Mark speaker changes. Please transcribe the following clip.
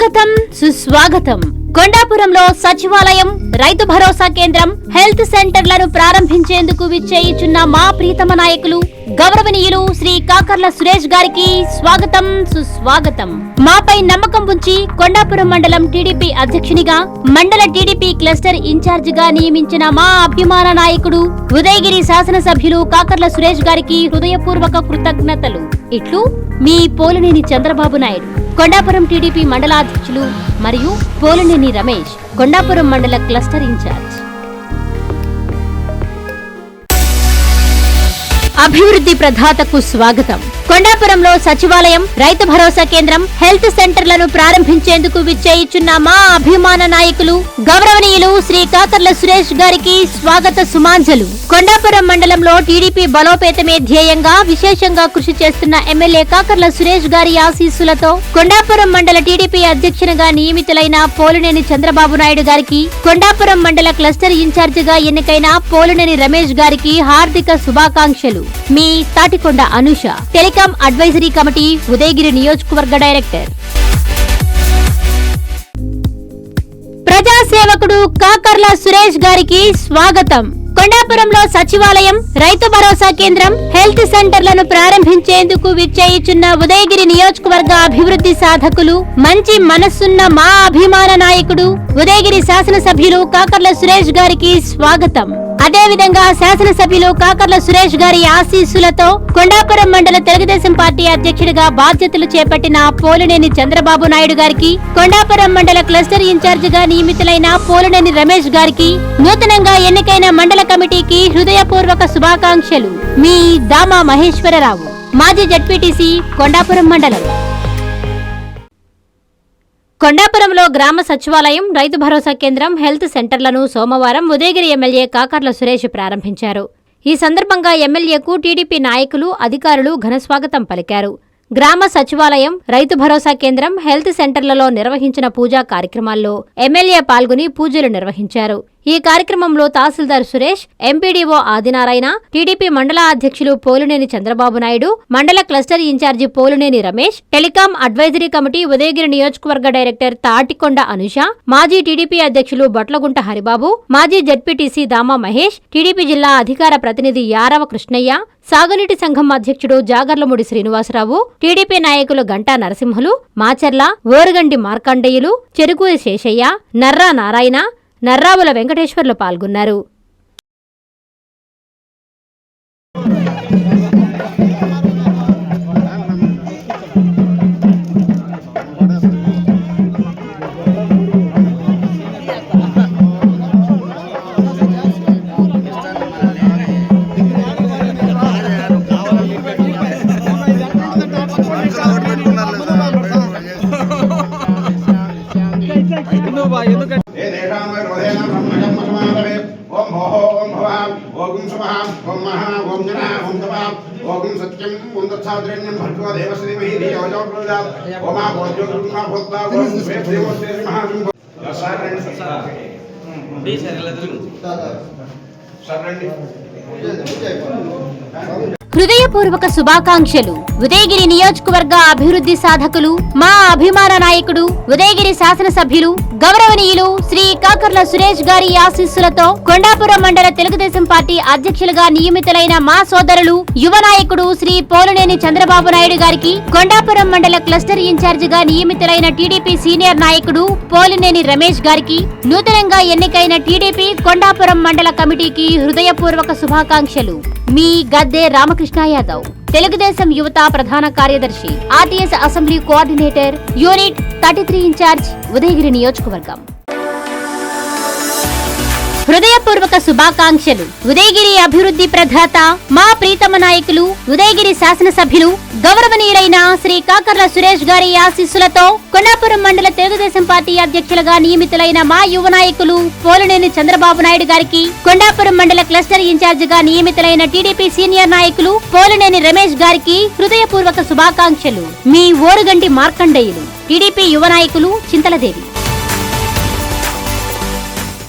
Speaker 1: స్వాగతం సుస్వాగతం. కొండాపురంలో సచివాలయం రైతు భరోసా కేంద్రం హెల్త్ సెంటర్లను ప్రారంభించేందుకు విచ్చేయిచున్న మా ప్రీతమ నాయకులు గౌరవనీయులు శ్రీ కాకర్ల సురేష్ గారికి స్వాగతం సుస్వాగతం. మాపై నమ్మకం ఉంచి కొండాపురం మండలం టీడీపీ అధ్యక్షునిగా మండల టీడీపీ క్లస్టర్ ఇన్ఛార్జిగా నియమించిన మా అభిమాన నాయకుడు ఉదయగిరి శాసనసభ్యులు కాకర్ల సురేష్ గారికి హృదయపూర్వక కృతజ్ఞతలు. ఇట్లు మీ పోలినేని చంద్రబాబు నాయుడు. కొండాపురం టీడీపీ మండలాధ్యక్షులు మరియు పోలినేని రమేష్ కొండాపురం మండల క్లస్టర్ ఇన్ఛార్జ్. అభివృద్ధి ప్రధాతకు స్వాగతం. కొండాపురంలో సచివాలయం రైతు భరోసా కేంద్రం హెల్త్ సెంటర్లను ప్రారంభించేందుకు విచ్చేయిచున్న మా అభిమాన నాయకులు గౌరవనీయులు శ్రీ కాకర్ల సురేష్ గారికి స్వాగత సుమాంజలు. కొండాపురం మండలంలో టీడీపీ బలోపేతమే ధ్యేయంగా విశేషంగా కృషి చేస్తున్న ఎమ్మెల్యే కాకర్ల సురేష్ గారి ఆశీస్సులతో కొండాపురం మండల టీడీపీ అధ్యక్షునిగా నియమితులైన పోలినేని చంద్రబాబు నాయుడు గారికి కొండాపురం మండల క్లస్టర్ ఇన్ఛార్జిగా ఎన్నికైన పోలినేని రమేష్ గారికి హార్దిక శుభాకాంక్షలు. మీ Tatikonda Anusha. Telecom advisory committee Udayagiri నియోజకవర్గ డైరెక్టర్. ప్రజాసేవకుడు కాకర్ల సురేష్ గారికి స్వాగతం. కొండాపురంలో సచివాలయం రైతు భరోసా కేంద్రం హెల్త్ సెంటర్లను ప్రారంభించేందుకు విచ్చేయిచున్న ఉదయగిరి నియోజకవర్గ అభివృద్ధి సాధకులు మంచి మనస్సున్న మా అభిమాన నాయకుడు ఉదయగిరి శాసనసభ్యులు కాకర్ల సురేష్ గారికి స్వాగతం. అదేవిధంగా శాసనసభ్యులు కాకర్ల సురేష్ గారి ఆశీస్సులతో కొండాపురం మండల తెలుగుదేశం పార్టీ అధ్యక్షుడిగా బాధ్యతలు చేపట్టిన పోలినేని చంద్రబాబు నాయుడు గారికి కొండాపురం మండల క్లస్టర్ ఇన్ఛార్జిగా నియమితులైన పోలినేని రమేష్ గారికి నూతనంగా ఎన్నికైన మండల కమిటీకి హృదయపూర్వక శుభాకాంక్షలు. మీ దామా మహేశ్వరరావు. మాజీ జడ్పీటీసీ కొండాపురం మండలం. కొండాపురంలో గ్రామ సచివాలయం రైతు భరోసా కేంద్రం హెల్త్ సెంటర్లను సోమవారం ఉదయగిరి ఎమ్మెల్యే కాకర్ల సురేష్ ప్రారంభించారు. ఈ సందర్భంగా ఎమ్మెల్యేకు టీడీపీ నాయకులు అధికారులు ఘనస్వాగతం పలికారు. గ్రామ సచివాలయం రైతు భరోసా కేంద్రం హెల్త్ సెంటర్లలో నిర్వహించిన పూజా కార్యక్రమాల్లో ఎమ్మెల్యే పాల్గొని పూజలు నిర్వహించారు. ఈ కార్యక్రమంలో తహసీల్దార్ సురేష్ ఎంపీడీఓ ఆదినారాయణ టీడీపీ మండల అధ్యక్షులు పోలునేని చంద్రబాబు నాయుడు మండల cluster incharge Poluneni Ramesh telecom advisory committee Udayagiri నియోజకవర్గ డైరెక్టర్ తాటికొండ అనుష మాజీ టీడీపీ అధ్యక్షులు బొట్లగుంట హరిబాబు మాజీ జడ్పీటీసీ దామా మహేష్ టీడీపీ జిల్లా అధికార ప్రతినిధి యారవ కృష్ణయ్య సాగునీటి సంఘం అధ్యక్షుడు జాగర్లముడి శ్రీనివాసరావు టీడీపీ నాయకులు గంటా నరసింహులు మాచర్ల ఓరుగండి మార్కండేయులు చెరుకూరి శేషయ్య నర్రా నారాయణ నర్రావుల వెంకటేశ్వర్లు పాల్గొన్నారు.
Speaker 2: ఎందుకంటే ఓం సత్యం ఓం దత్సాద్రణ్యం భర్గవ దేవశ్రీమహి ధియో యో ప్రచోదయాత్ ఓమా భోజ్యో దుర్గా భోక్తా ఓం దేవో శ్రీ మహాసింహ సరండి సరండి
Speaker 1: హృదయపూర్వక శుభాకాంక్షలు. ఉదయగిరి నియోజకవర్గ అభివృద్ధి సాధకులు మా అభిమాన నాయకుడు ఉదయగిరి శాసనసభ్యులు గౌరవనీయులు శ్రీ కాకర్ల సురేష్ గారి ఆశీస్సులతో కొండాపురం మండల తెలుగుదేశం పార్టీ అధ్యక్షులుగా నియమితులైన మా సోదరులు యువ నాయకుడు శ్రీ పోలునేని చంద్రబాబు నాయుడు గారికి కొండాపురం మండల క్లస్టర్ ఇన్ఛార్జిగా నియమితులైన టీడీపీ సీనియర్ నాయకుడు పోలినేని రమేష్ గారికి నూతనంగా ఎన్నికైన టీడీపీ కొండాపురం మండల కమిటీకి హృదయపూర్వక శుభాకాంక్షలు. మీ గద్దె రామకృష్ణ యాదవ్ తెలుగుదేశం యువత ప్రధాన కార్యదర్శి RTS assembly coordinator unit thirty three incharge Udayagiri నియోజకవర్గం. హృదయపూర్వక శుభాకాంక్షలు. ఉదయగిరి అభివృద్ధి ప్రధాత మా ప్రీతమ నాయకులు ఉదయగిరి శాసనసభ్యులు గౌరవనీయులైన శ్రీ కాకర్ల సురేష్ గారి ఆశీస్సులతో కొండాపురం మండల తెలుగుదేశం పార్టీ అధ్యక్షులుగా నియమితులైన మా యువ నాయకులు పోలినేని చంద్రబాబు నాయుడు గారికి కొండాపురం మండల క్లస్టర్ ఇన్ఛార్జిగా నియమితులైన టీడీపీ సీనియర్ నాయకులు పోలినేని రమేష్ గారికి హృదయపూర్వక శుభాకాంక్షలు. మీ ఓరుగంటి మార్కండేయులు. టీడీపీ యువ నాయకులు చింతలదేవి.